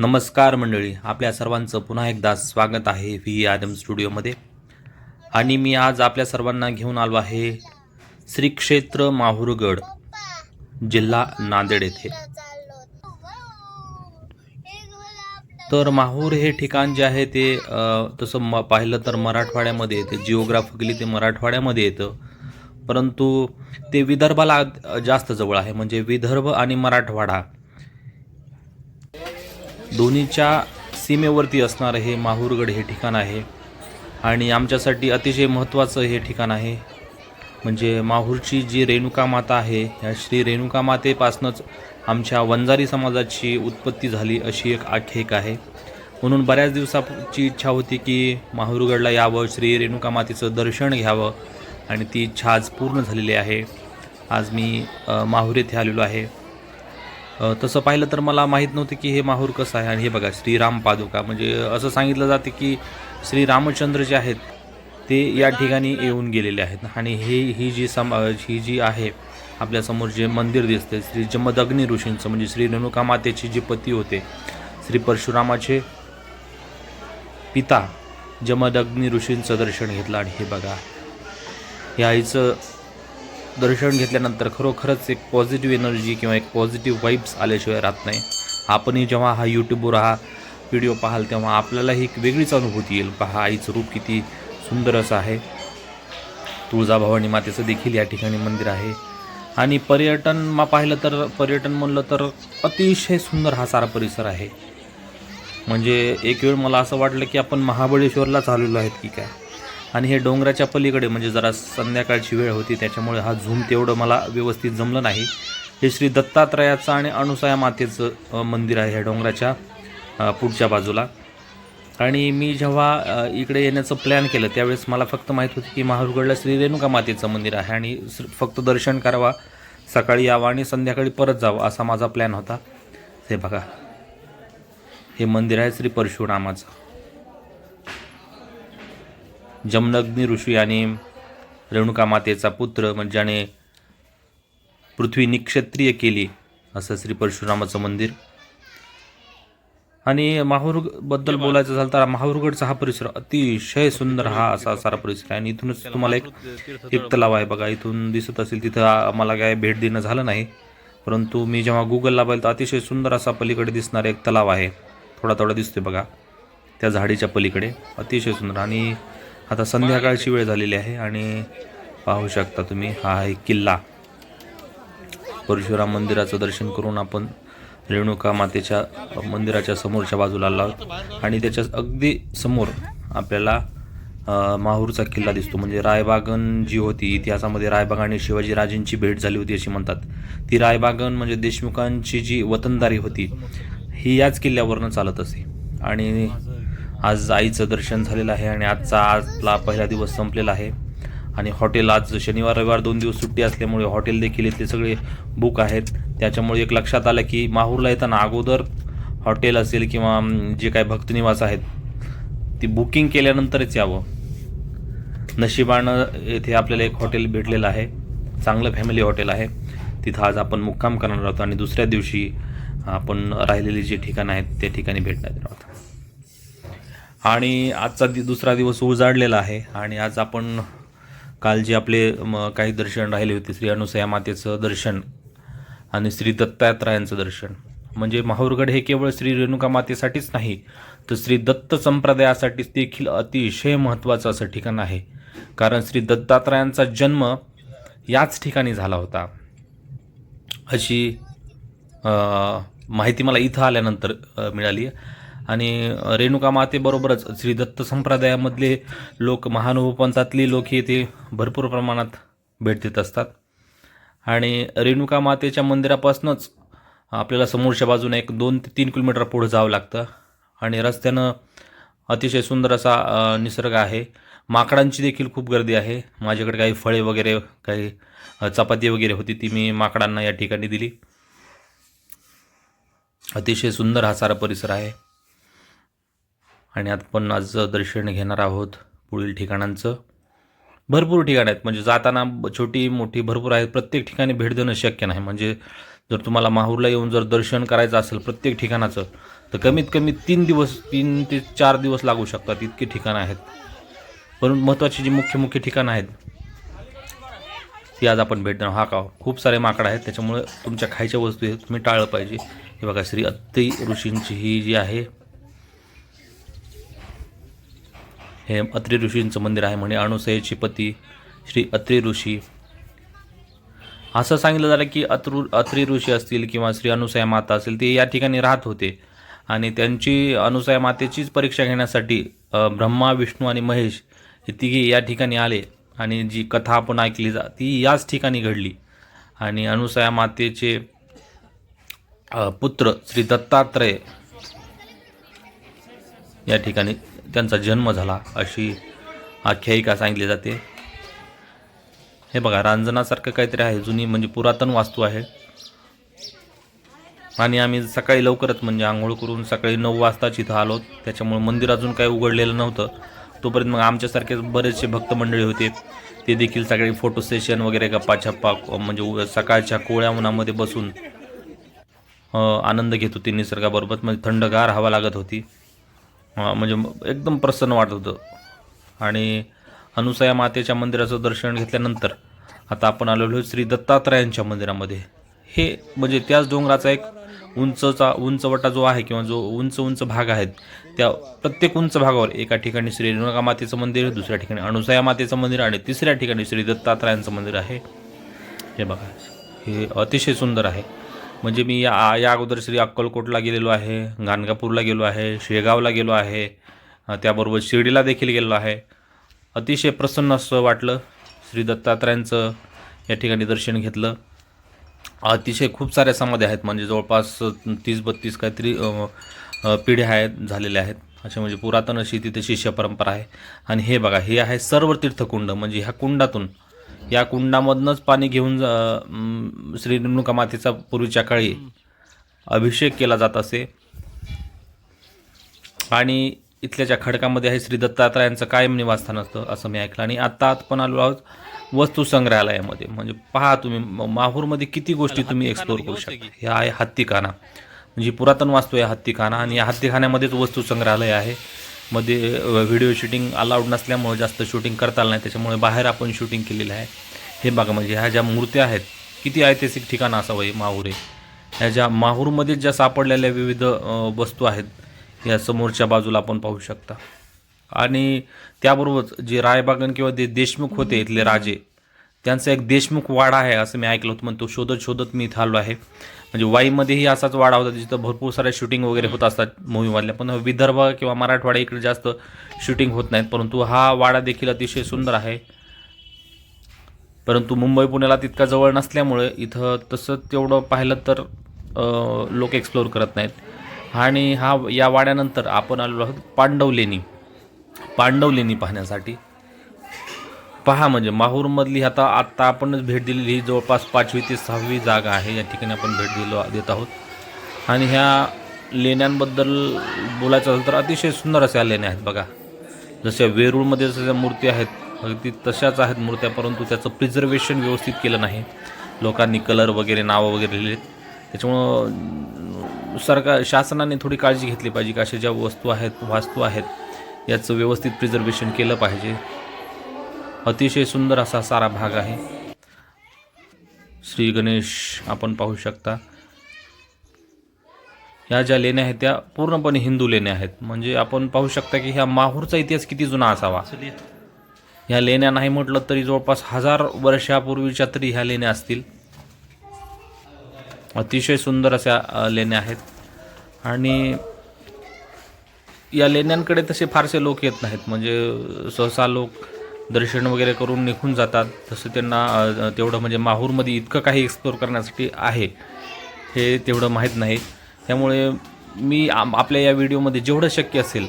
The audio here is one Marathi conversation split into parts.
नमस्कार मंडळी आपल्या सर्वांचं पुन्हा एकदा स्वागत आहे व्ही आदम स्टुडिओमध्ये. आणि मी आज आपल्या सर्वांना घेऊन आलो आहे श्री क्षेत्र माहुरगड जिल्हा नांदेड येथे. तर माहूर हे ठिकाण जे आहे ते तसं म पाहिलं तर मराठवाड्यामध्ये येते जिओग्राफिकली ते मराठवाड्यामध्ये येतं. परंतु ते विदर्भाला जास्त जवळ आहे म्हणजे विदर्भ आणि मराठवाडा. दोन्हीच्या सीमेवरती असणारं हे माहूरगड हे ठिकाण आहे. आणि आमच्यासाठी अतिशय महत्त्वाचं हे ठिकाण आहे. म्हणजे माहूरची जी रेणुका माता आहे ह्या श्री रेणुका मातेपासूनच आमच्या वंजारी समाजाची उत्पत्ती झाली अशी एक आख्यायिका आहे. म्हणून बऱ्याच दिवसाची इच्छा होती की माहूरगडला यावं श्री रेणुका मातेचं दर्शन घ्यावं. आणि ती इच्छा आज पूर्ण झालेली आहे. आज मी माहूर येथे आलेलो आहे. तसं पाहिलं तर मला माहीत नव्हतं की हे माहूर कसं आहे आणि हे बघा श्रीराम पादुका. म्हणजे असं सांगितलं जाते की श्री रामचंद्र जे आहेत ते या ठिकाणी येऊन गेलेले आहेत. आणि हे ही जी सम ही जी आहे आपल्यासमोर जे मंदिर दिसते श्री जमदग्नी ऋषींचं म्हणजे श्री रेणुका मातेचे जे पती होते श्री परशुरामाचे पिता जमदग्नी ऋषींचं दर्शन घेतलं. आणि हे बघा या आईचं दर्शन घेतल्यानंतर खरोखरच एक पॉझिटिव्ह एनर्जी किंवा एक पॉझिटिव्ह वाईब्स आल्याशिवाय राहत नाही. आपणही जेव्हा हा यूट्यूबवर हा व्हिडिओ पाहाल तेव्हा आपल्यालाही एक वेगळीच अनुभूती येईल. पहा आईचं रूप किती सुंदर असं आहे. तुळजाभवानी मातेचं देखील या ठिकाणी मंदिर आहे. आणि पर्यटन मा पाहिलं तर पर्यटन म्हणलं तर अतिशय सुंदर हा सारा परिसर आहे. म्हणजे एक वेळ मला असं वाटलं की आपण महाबळेश्वरलाच आलेलो आहेत की काय? आणि हे डोंगराच्या पलीकडे म्हणजे जरा संध्याकाळची वेळ होती त्याच्यामुळे हा झूम तेवढं मला व्यवस्थित जमलं नाही. हे श्री दत्तात्रयाचं आणि अनुसया मातेचं मंदिर आहे ह्या डोंगराच्या पुढच्या बाजूला. आणि मी जेव्हा इकडे येण्याचं प्लॅन केलं त्यावेळेस मला फक्त माहीत होती की माहूरगडला श्री रेणुका मातेचं मंदिर आहे आणि फक्त दर्शन करावा सकाळी यावं आणि संध्याकाळी परत जावं असा माझा प्लॅन होता. हे बघा. हे मंदिर आहे श्री परशुरामाचं. जमनग्नी ऋषी आणि रेणुका मातेचा पुत्र म्हणजे ज्याने पृथ्वी निक्षत्रिय केली असं श्री परशुरामाचं मंदिर. आणि माहूरबद्दल बोलायचं झालं तर माहूरगडचा हा परिसर अतिशय सुंदर हा असा सारा परिसर आहे. आणि इथूनच तुम्हाला एक एक तलाव आहे बघा इथून दिसत असेल तिथं आम्हाला काय भेट देणं झालं नाही. परंतु मी जेव्हा गुगलला पाहिलं तर अतिशय सुंदर असा पलीकडे दिसणारा एक तलाव आहे. थोडा थोडा दिसतोय बघा त्या झाडीच्या पलीकडे. अतिशय सुंदर. आणि आता संध्याकाळची वेळ झालेली आहे आणि पाहू शकता तुम्ही हा आहे किल्ला. परशुराम मंदिराचं दर्शन करून आपण रेणुका मातेच्या मंदिराच्या समोरच्या बाजूला आलो आहोत. आणि त्याच्या अगदी समोर आपल्याला माहूरचा किल्ला दिसतो. म्हणजे रायबागन जी होती इतिहासामध्ये रायबाग आणि शिवाजीराजेंची भेट झाली होती अशी म्हणतात. ती रायबागन म्हणजे देशमुखांची जी वतनदारी होती ही याच किल्ल्यावरनं चालत असे. आणि आज आईचं दर्शन झालेलं आहे आणि आजचा आजला पहिला दिवस संपलेला आहे. आणि हॉटेल आज शनिवार रविवार दोन दिवस सुट्टी असल्यामुळे हॉटेल देखील इथले सगळे बुक आहेत. त्याच्यामुळे एक लक्षात आलं की माहूरला येताना अगोदर हॉटेल असेल किंवा जे काही भक्तनिवास आहेत ती बुकिंग केल्यानंतरच यावं. नशिबानं येथे आपल्याला एक हॉटेल भेटलेलं आहे. चांगलं फॅमिली हॉटेल आहे. तिथं आज आपण मुक्काम करणार आहोत आणि दुसऱ्या दिवशी आपण राहिलेली जी ठिकाणं आहेत त्या ठिकाणी भेटणार आहोत. आणि आजचा दि दुसरा दिवस उजाडलेला आहे. आणि आज आपण काल जे आपले म, काही दर्शन राहिले होते श्री अनुसया मातेचं दर्शन आणि श्री दत्तात्रयांचं दर्शन. म्हणजे माहूरगड हे केवळ श्री रेणुका मातेसाठीच नाही तर श्री दत्त संप्रदायासाठीच देखील अतिशय महत्त्वाचं असं ठिकाण आहे. कारण श्री दत्तात्रयांचा जन्म याच ठिकाणी झाला होता. अशी माहिती मला इथं आल्यानंतर मिळाली मिळाली. आणि रेणुका मातेबरोबरच श्री दत्त संप्रदायामधले लोक महानुभावपंथातली लोक येथे भरपूर प्रमाणात भेट देत असतात. आणि रेणुका मातेच्या मंदिरापासूनच आपल्याला समोरच्या बाजूने एक दोन ते तीन किलोमीटर पुढं जावं लागतं. आणि रस्त्यानं अतिशय सुंदर असा निसर्ग आहे. माकडांची देखील खूप गर्दी आहे. माझ्याकडे काही फळे वगैरे काही चपाती वगैरे होती ती मी माकडांना या ठिकाणी दिली. अतिशय सुंदर हा सारा परिसर आहे. आणि आपण आज दर्शन घेणार आहोत पुढील ठिकाणांचं. भरपूर ठिकाणं आहेत. म्हणजे जाताना छोटी मोठी भरपूर आहेत. प्रत्येक ठिकाणी भेट देणं शक्य नाही. म्हणजे जर तुम्हाला माहूरला येऊन जर दर्शन करायचं असेल प्रत्येक ठिकाणाचं तर कमीत कमी तीन दिवस तीन ते चार दिवस लागू शकतात. इतकी ठिकाणं आहेत. परंतु महत्त्वाची जी मुख्य मुख्य ठिकाणं आहेत ती आज आपण भेट देणार हा का? खूप सारे माकड आहेत. त्याच्यामुळे तुमच्या खायच्या वस्तू हे तुम्ही टाळलं पाहिजे. हे बघा श्री अत्ती ऋषींची ही जी आहे हे अत्री ऋषींचं मंदिर आहे म्हणे. अणुसयेचे पती श्री अत्रि ऋषी. असं सांगितलं झालं की अत्रु अत्रि ऋषी असतील किंवा श्री अनुसया माता असेल ते या ठिकाणी राहत होते. आणि त्यांची अनुसया मातेचीच परीक्षा घेण्यासाठी ब्रह्मा विष्णू आणि महेश हे तिघे या ठिकाणी आले. आणि जी कथा आपण ऐकली जा ती याच ठिकाणी घडली. आणि अनुसया मातेचे पुत्र श्री दत्तात्रय या ठिकाणी त्यांचा जन्म झाला अशी आख्यायिका सांगितली जाते. हे बघा रांजणासारखं काहीतरी आहे जुनी म्हणजे पुरातन वास्तू आहे. आणि आम्ही सकाळी लवकरच म्हणजे आंघोळ करून सकाळी नऊ वाजताच इथं आलो. त्याच्यामुळे मंदिर अजून काही उघडलेलं नव्हतं. तोपर्यंत मग आमच्यासारखे बरेचसे भक्त मंडळी होते. ते देखील सगळे फोटो सेशन वगैरे गप्पा छप्पा म्हणजे उ- सकाळच्या कोळ्या उन्हामध्ये बसून आनंद घेत होते निसर्गाबरोबर. म्हणजे थंडगार हवा लागत होती. म्हणजे एकदम प्रसन्न वाटत होतं. आणि अनुसया मातेच्या मंदिराचं दर्शन घेतल्यानंतर आता आपण आलेलो श्री दत्तात्रयांच्या मंदिरामध्ये. हे म्हणजे त्याच डोंगराचा एक उंचचा उंचवटा जो आहे किंवा जो उंच उंच भाग आहेत त्या प्रत्येक उंच भागावर एका ठिकाणी श्री रेणुका मातेचं मंदिर दुसऱ्या ठिकाणी अनुसया मातेचं मंदिर आणि तिसऱ्या ठिकाणी श्री दत्तात्रयांचं मंदिर आहे. हे बघा हे अतिशय सुंदर आहे. म्हणजे मी या या अगोदर श्री अक्कलकोटला गेलेलो आहे गाणगापूरला गेलो आहे शेगावला गेलो आहे त्याबरोबर शिर्डीला देखील गेलेलो आहे. अतिशय प्रसन्न असं वाटलं श्री दत्तात्रयांचं या ठिकाणी दर्शन घेतलं. अतिशय खूप साऱ्या समाध्या आहेत म्हणजे जवळपास तीस बत्तीस काहीतरी पिढ्या आहेत झालेल्या आहेत. अशा म्हणजे पुरातन अशी तिथे शिष्य परंपरा आहे. आणि हे बघा हे आहे सर्व तीर्थकुंड म्हणजे ह्या कुंडातून या कुंडामधनंच पाणी घेऊन श्री रेणुका मातेचा पूर्वीच्या काळी अभिषेक केला जात असे. आणि इथल्या ज्या खडकामध्ये आहे श्री दत्तात्रयांचं कायम निवासस्थान असतं असं मी ऐकलं. आणि आत्ता आपण आलो आहोत वस्तू संग्रहालयामध्ये. म्हणजे पहा तुम्ही माहूरमध्ये किती गोष्टी तुम्ही एक्सप्लोर करू शकता. हे आहे हत्तीखाना. म्हणजे पुरातन वास्तू आहे हत्तीखाना. आणि या हत्तीखान्यामध्येच वस्तू संग्रहालय आहे. मध्ये व्हिडिओ शूटिंग अलाउड नसल्यामुळे जास्त शूटिंग करता आलं नाही. त्याच्यामुळे बाहेर आपण शूटिंग केलेलं आहे. हे बघा म्हणजे ह्या ज्या मूर्त्या आहेत किती ऐतिहासिक ठिकाण असावं हे माहूर आहे. ह्या ज्या माहूरमध्ये ज्या सापडलेल्या विविध वस्तू आहेत या समोरच्या बाजूला आपण पाहू शकता. आणि त्याबरोबरच जे रायबागन किंवा ते देशमुख होते इथले राजे त्यांचा एक देशमुख वाडा आहे असं मी ऐकलं होतं पण तो शोधत शोधत मी इथं आलो आहे. म्हणजे वाईमध्येही असाच वाडा होता जिथं भरपूर साऱ्या शूटिंग वगैरे होत असतात मूवीमधल्या पण विदर्भ किंवा मराठवाडा इकडे जास्त शूटिंग होत नाहीत परंतु हा वाडा देखील अतिशय सुंदर आहे. परंतु मुंबई पुण्याला तितका जवळ नसल्यामुळे इथं तसं तेवढं पाहिलं तर लोक एक्सप्लोअर करत नाहीत. आणि हा या वाड्यानंतर आपण आलेलो आहोत पांडवलेणी. पांडवलेणी पाहण्यासाठी. पहा म्हणजे माहूरमधली आता आत्ता आपणच भेट दिलेली ही जवळपास पाचवी ते सहावी जागा आहे. या ठिकाणी आपण भेट दिलो देत आहोत. आणि ह्या लेण्यांबद्दल बोलायचं असेल तर अतिशय सुंदर अशा लेण्या आहेत बघा. जशा वेरूळमध्ये जशा मूर्ती आहेत अगदी तशाच आहेत मूर्त्या परंतु त्याचं प्रिझर्वेशन व्यवस्थित केलं नाही. लोकांनी कलर वगैरे नावं वगैरे लिहिलेत त्याच्यामुळं सरकार शासनाने थोडी काळजी घेतली पाहिजे की अशा ज्या वस्तू आहेत वास्तू आहेत याचं व्यवस्थित प्रिझर्वेशन केलं पाहिजे. अतिशय सुंदर असा सारा भाग आहे. श्री गणेश आपण पाहू शकता. ह्या ज्या लेण्या आहेत त्या पूर्णपणे हिंदू लेण्या आहेत. म्हणजे आपण पाहू शकता की ह्या माहूरचा इतिहास किती जुना असावा. ह्या लेण्या नाही म्हटलं तरी जवळपास हजार वर्षापूर्वीच्या तरी ह्या लेण्या असतील. अतिशय सुंदर अशा लेण्या आहेत. आणि या लेण्यांकडे तसे फारसे लोक येत नाहीत. म्हणजे सहसा लोक दर्शन वगैरे करून निघून जातात. तसं त्यांना तेवढं म्हणजे माहूरमध्ये इतकं काही एक्सप्लोर करण्यासाठी आहे हे तेवढं माहीत नाही. त्यामुळे मी आम आपल्या या व्हिडिओमध्ये जेवढं शक्य असेल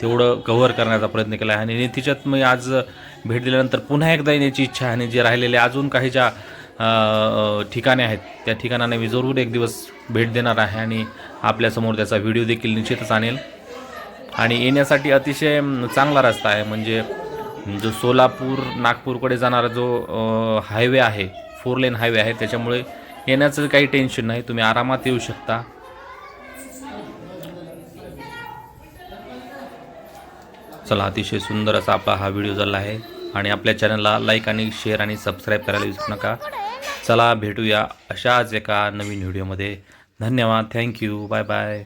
तेवढं कव्हर करण्याचा प्रयत्न केला आहे. आणि तिच्यात मी आज भेट दिल्यानंतर पुन्हा एकदा येण्याची इच्छा आहे. आणि जे राहिलेले अजून काही ज्या ठिकाणे आहेत त्या ठिकाणांना मी जरूर एक दिवस भेट देणार आहे. आणि आपल्यासमोर त्याचा व्हिडिओ देखील निश्चितच आणेल. आणि येण्यासाठी अतिशय चांगला रस्ता आहे. म्हणजे म्हणजे जो सोलापूर नागपूरकडे जाणारा जो हायवे आहे फोर लेन हायवे आहे त्याच्यामुळे येण्याचं काही टेन्शन नाही. तुम्ही आरामात येऊ शकता. चला अतिशय सुंदर असा आपला हा व्हिडिओ झाला आहे. आणि आपल्या चॅनलला लाईक आणि शेअर आणि सबस्क्राईब करायला विसरू नका. चला भेटूया अशाच एका नवीन व्हिडिओमध्ये धन्यवाद. Thank you bye bye